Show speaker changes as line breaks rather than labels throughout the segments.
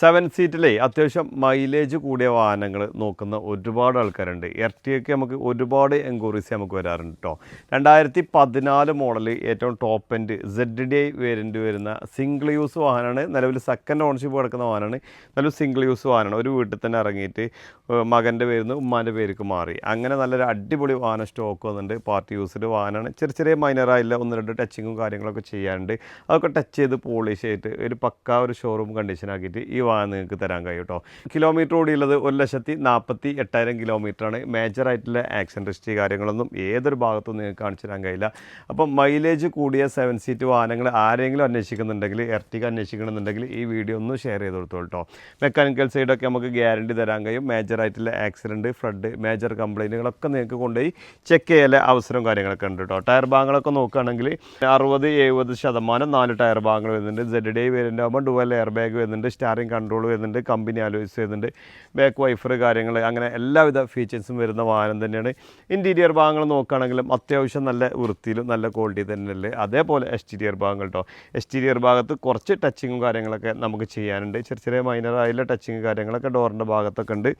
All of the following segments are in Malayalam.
സെവൻ സീറ്റിലേ അത്യാവശ്യം മൈലേജ് കൂടിയ വാഹനങ്ങൾ നോക്കുന്ന ഒരുപാട് ആൾക്കാരുണ്ട്. എർട്ടിയൊക്കെ നമുക്ക് ഒരുപാട് എൻക്വയറീസ് നമുക്ക് വരാറുണ്ട് കേട്ടോ രണ്ടായിരത്തി പതിനാല് മോഡൽ ഏറ്റവും top end Z D I variant വരുന്ന സിംഗിൾ യൂസ് വാഹനമാണ് നിലവിൽ സെക്കൻഡ് ഓണർഷിപ്പ് കിടക്കുന്ന വാഹനമാണ് നല്ലൊരു സിംഗിൾ യൂസ് വാഹനമാണ് ഒരു വീട്ടിൽ തന്നെ ഇറങ്ങിയിട്ട് മകന്റെ നിന്ന് ഉമ്മാന്റെ പേർക്ക് മാറി. അങ്ങനെ നല്ലൊരു അടിപൊളി വാഹനം സ്റ്റോക്ക് വന്നിട്ടുണ്ട്. പാർട്ടി യൂസിന്റെ വാഹനമാണ് ചെറിയ ചെറിയ മൈനറായില്ല ഒന്ന് രണ്ട് ടച്ചിങ്ങും കാര്യങ്ങളൊക്കെ ചെയ്യാറുണ്ട്. അതൊക്കെ ടച്ച് ചെയ്ത് പോളിഷ് ചെയ്തിട്ട് ഒരു പക്കാ ഒരു ഷോറൂം കണ്ടീഷൻ ആക്കിയിട്ട് ഈ വാഹനം നിങ്ങൾക്ക് തരാൻ കഴിയും കേട്ടോ കിലോമീറ്റർ ഓടിയുള്ളത് ഒരു ലക്ഷത്തി നാൽപ്പത്തി എട്ടായിരം കിലോമീറ്ററാണ് മേജറായിട്ടുള്ള ആക്സിഡന്റ് കാര്യങ്ങളൊന്നും ഏതൊരു ഭാഗത്തും നിങ്ങൾക്ക് കാണിച്ചു തരാൻ കഴിയില്ല. അപ്പം മൈലേജ് കൂടിയ സെവൻ സീറ്റ് വാഹനങ്ങൾ ആരെങ്കിലും അന്വേഷിക്കുന്നുണ്ടെങ്കിൽ എർട്ടിക്ക് അന്വേഷിക്കണമെന്നുണ്ടെങ്കിൽ ഈ വീഡിയോ ഒന്ന് ഷെയർ ചെയ്ത് കൊടുത്തോളൂ കേട്ടോ മെക്കാനിക്കൽ സൈഡൊക്കെ നമുക്ക് ഗ്യാരണ്ടി തരാൻ കഴിയും. മേജറായിട്ടുള്ള ആക്സിഡന്റ് ഫ്ലഡ് മേജർ കംപ്ലൈന്റുകളൊക്കെ നിങ്ങൾക്ക് കൊണ്ടുപോയി ചെക്ക് ചെയ്യാൻ അവസരവും കാര്യങ്ങളൊക്കെ ഉണ്ട് കേട്ടോ ടയർ ഭാഗങ്ങളൊക്കെ നോക്കുകയാണെങ്കിൽ അറുപത് എഴുപത് ശതമാനം നാല് ടയർ ഭാഗങ്ങൾ വരുന്നുണ്ട്. സെഡ് ഡേ വേരിയന്റ് ആകുമ്പോൾ ഡുവൽ എയർ ബാഗ് വരുന്നുണ്ട്. സ്റ്റാറിംഗ് കൺട്രോൾ വരുന്നുണ്ട് കമ്പനി ആലോചിച്ച് വരുന്നുണ്ട് ബാക്ക് വൈഫർ കാര്യങ്ങൾ അങ്ങനെ എല്ലാവിധ ഫീച്ചേഴ്സും വരുന്ന വാഹനം തന്നെയാണ്. ഇന്റീരിയർ ഭാഗങ്ങൾ നോക്കുകയാണെങ്കിലും അത്യാവശ്യം നല്ല വൃത്തിയിലും നല്ല ക്വാളിറ്റി തന്നെയല്ലേ? അതേപോലെ എക്സ്റ്റീരിയർ ഭാഗങ്ങൾ കേട്ടോ എക്സ്റ്റീരിയർ ഭാഗത്ത് കുറച്ച് ടച്ചിങ്ങും കാര്യങ്ങളൊക്കെ നമുക്ക് ചെയ്യാനുണ്ട്. ചെറിയ ചെറിയ മൈനറായുള്ള ടച്ചിങ് കാര്യങ്ങളൊക്കെ ഡോറിന്റെ ഭാഗത്തൊക്കെ ഉണ്ട്.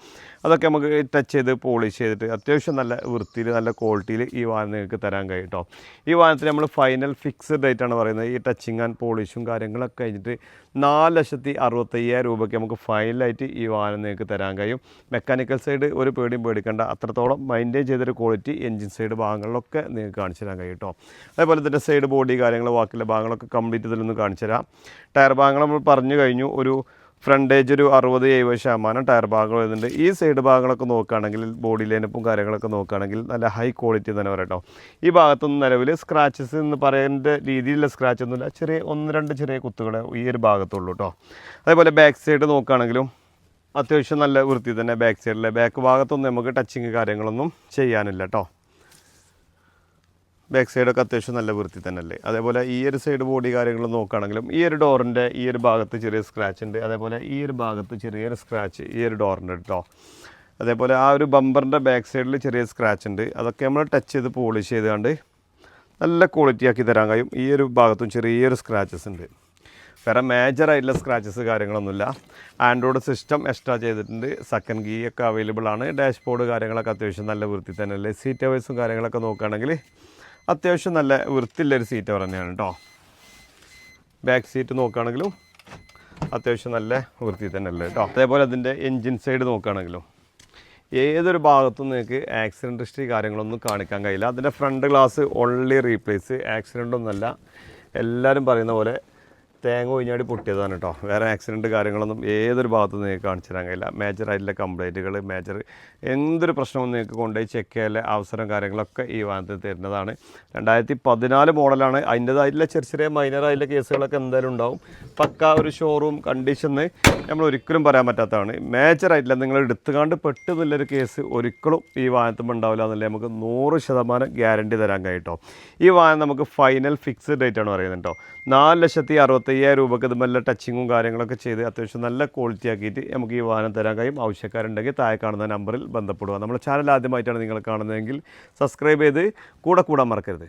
അതൊക്കെ നമുക്ക് ടച്ച് ചെയ്ത് പോളിഷ് ചെയ്തിട്ട് അത്യാവശ്യം നല്ല വൃത്തിയിൽ നല്ല ക്വാളിറ്റിയിൽ ഈ വാഹനം നിങ്ങൾക്ക് തരാൻ കഴിയും കേട്ടോ ഈ വാഹനത്തിൽ നമ്മൾ ഫൈനൽ ഫിക്സ്ഡ് റേറ്റ് ആണ് പറയുന്നത്. ഈ ടച്ചിങ് ആൻഡ് പോളിഷും കാര്യങ്ങളൊക്കെ കഴിഞ്ഞിട്ട് നാല് ലക്ഷത്തി അറുപത്തയ്യായിരം രൂപയ്ക്ക് നമുക്ക് ഫൈനലായിട്ട് ഈ വാഹനം നിങ്ങൾക്ക് തരാൻ കഴിയും. മെക്കാനിക്കൽ സൈഡ് ഒരു പേടിയും പേടിക്കേണ്ട. അത്രത്തോളം മെയിന്റെയിൻ ചെയ്തൊരു ക്വാളിറ്റി എഞ്ചിൻ സൈഡ് ഭാഗങ്ങളിലൊക്കെ നിങ്ങൾക്ക് കാണിച്ചു തരാൻ കഴിയും കേട്ടോ അതേപോലെ തന്നെ സൈഡ് ബോഡി കാര്യങ്ങൾ ബാക്കിയുള്ള ഭാഗങ്ങളൊക്കെ കംപ്ലീറ്റ് ഇതിലൊന്ന് കാണിച്ചു തരാം. ടയർ ഭാഗങ്ങൾ നമ്മൾ പറഞ്ഞു കഴിഞ്ഞു. ഒരു ഫ്രണ്ടേജ് ഒരു അറുപത് എഴുപത് ശതമാനം ടയർ ഭാഗങ്ങൾ വരുന്നുണ്ട്. ഈ സൈഡ് ഭാഗങ്ങളൊക്കെ നോക്കുകയാണെങ്കിൽ ബോഡി ലൈനപ്പും കാര്യങ്ങളൊക്കെ നോക്കുകയാണെങ്കിൽ നല്ല ഹൈ ക്വാളിറ്റി തന്നെ പറയട്ടോ ഈ ഭാഗത്തൊന്നും നിലവിൽ സ്ക്രാച്ചസ് എന്ന് പറയേണ്ട രീതിയിലുള്ള സ്ക്രാച്ച് ഒന്നുമില്ല. ചെറിയ ഒന്ന് രണ്ട് ചെറിയ കുത്തുകൾ ഈ ഒരു ഭാഗത്തുള്ളൂ കേട്ടോ അതേപോലെ ബാക്ക് സൈഡ് നോക്കുകയാണെങ്കിലും അത്യാവശ്യം നല്ല വൃത്തി തന്നെ ബാക്ക് സൈഡിലെ ബാക്ക് ഭാഗത്തൊന്നും നമുക്ക് ടച്ചിങ് കാര്യങ്ങളൊന്നും ചെയ്യാനില്ല കേട്ടോ ബാക്ക് സൈഡൊക്കെ അത്യാവശ്യം നല്ല വൃത്തി തന്നെയല്ലേ? അതേപോലെ ഈ ഒരു സൈഡ് ബോഡി കാര്യങ്ങൾ നോക്കുകയാണെങ്കിലും ഈ ഒരു ഡോറിന്റെ ഈ ഒരു ഭാഗത്ത് ചെറിയ സ്ക്രാച്ച് ഉണ്ട്. അതേപോലെ ഈ ഒരു ഭാഗത്ത് ചെറിയൊരു സ്ക്രാച്ച് ഈ ഒരു ഡോറിന്റെ കേട്ടോ അതേപോലെ ആ ഒരു ബമ്പറിന്റെ ബാക്ക് സൈഡിൽ ചെറിയ സ്ക്രാച്ച് ഉണ്ട്. അതൊക്കെ നമ്മൾ ടച്ച് ചെയ്ത് പോളിഷ് ചെയ്തുകൊണ്ട് നല്ല ക്വാളിറ്റി ആക്കി തരാൻ കഴിയും. ഈ ഒരു ഭാഗത്തും ചെറിയൊരു സ്ക്രാച്ചസ് ഉണ്ട്. വേറെ മേജർ ആയിട്ടുള്ള സ്ക്രാച്ചസ് കാര്യങ്ങളൊന്നുമില്ല. ആൻഡ്രോയിഡ് സിസ്റ്റം എക്സ്ട്രാ ചെയ്തിട്ടുണ്ട്. സെക്കൻഡ് ഗീ ഒക്കെ അവൈലബിൾ ആണ്. ഡാഷ്ബോർഡ് കാര്യങ്ങളൊക്കെ അത്യാവശ്യം നല്ല വൃത്തി തന്നെയല്ലേ? സീറ്റ് വൈസും കാര്യങ്ങളൊക്കെ നോക്കുകയാണെങ്കിൽ അത്യാവശ്യം നല്ല വൃത്തിയുള്ളൊരു സീറ്റ് തന്നെയാണ് കേട്ടോ ബാക്ക് സീറ്റ് നോക്കുകയാണെങ്കിലും അത്യാവശ്യം നല്ല വൃത്തി തന്നെ അല്ലേ കേട്ടോ അതേപോലെ അതിന്റെ എൻജിൻ സൈഡ് നോക്കുകയാണെങ്കിലും ഏതൊരു ഭാഗത്തും നിങ്ങൾക്ക് ആക്സിഡന്റ് ഹിസ്റ്ററി കാര്യങ്ങളൊന്നും കാണിക്കാൻ കഴിയില്ല. അതിന്റെ front glass only replace accident ഒന്നുമല്ല. എല്ലാവരും പറയുന്ന പോലെ തേങ്ങ ഒഴിഞ്ഞാടി പൊട്ടിയതാണ് കേട്ടോ വേറെ ആക്സിഡന്റ് കാര്യങ്ങളൊന്നും ഏതൊരു ഭാഗത്തും നിങ്ങൾക്ക് കാണിച്ചു തരാൻ കഴിയില്ല. മേജർ ആയിട്ടുള്ള കംപ്ലൈന്റുകൾ മേജർ എന്തൊരു പ്രശ്നവും നിങ്ങൾക്ക് കൊണ്ടുപോയി ചെക്ക് ചെയ്യാനുള്ള അവസരം കാര്യങ്ങളൊക്കെ ഈ വാഹനത്തിൽ തരുന്നതാണ്. രണ്ടായിരത്തി പതിനാല് മോഡലാണ് അതിന്റേതായിട്ടുള്ള ചെറിയ ചെറിയ മൈനറായിട്ടുള്ള കേസുകളൊക്കെ എന്തായാലും ഉണ്ടാവും. പക്ക ഒരു ഷോറൂം കണ്ടീഷന് നമ്മൾ ഒരിക്കലും പറയാൻ പറ്റാത്തതാണ്. മേജർ ആയിട്ടില്ല നിങ്ങൾ എടുത്തുകാണ്ട് പെട്ടെന്നുള്ളൊരു കേസ് ഒരിക്കലും ഈ വാഹനത്തിൽ ഉണ്ടാവില്ല എന്നല്ലേ നമുക്ക് നൂറ് ശതമാനം ഗ്യാരണ്ടി തരാൻ കഴിയും കേട്ടോ ഈ വാഹനം നമുക്ക് ഫൈനൽ ഫിക്സ്ഡ് ആണ് പറയുന്നത് കേട്ടോ നാല് ലക്ഷത്തി അറുപത്തയ്യായിരം രൂപക്ക് ഇതുമല്ല ടച്ചിങ്ങും കാര്യങ്ങളൊക്കെ ചെയ്ത് അത്യാവശ്യം നല്ല ക്വാളിറ്റി ആക്കിയിട്ട് നമുക്ക് ഈ വാഹനം തരാൻ കഴിയും. ആവശ്യക്കാരുണ്ടെങ്കിൽ താഴെ കാണുന്ന നമ്പറിൽ ബന്ധപ്പെടുക. നമ്മുടെ ചാനൽ ആദ്യമായിട്ടാണ് നിങ്ങൾ കാണുന്നതെങ്കിൽ സബ്സ്ക്രൈബ് ചെയ്ത് കൂടെ കൂടാൻ മറക്കരുത്.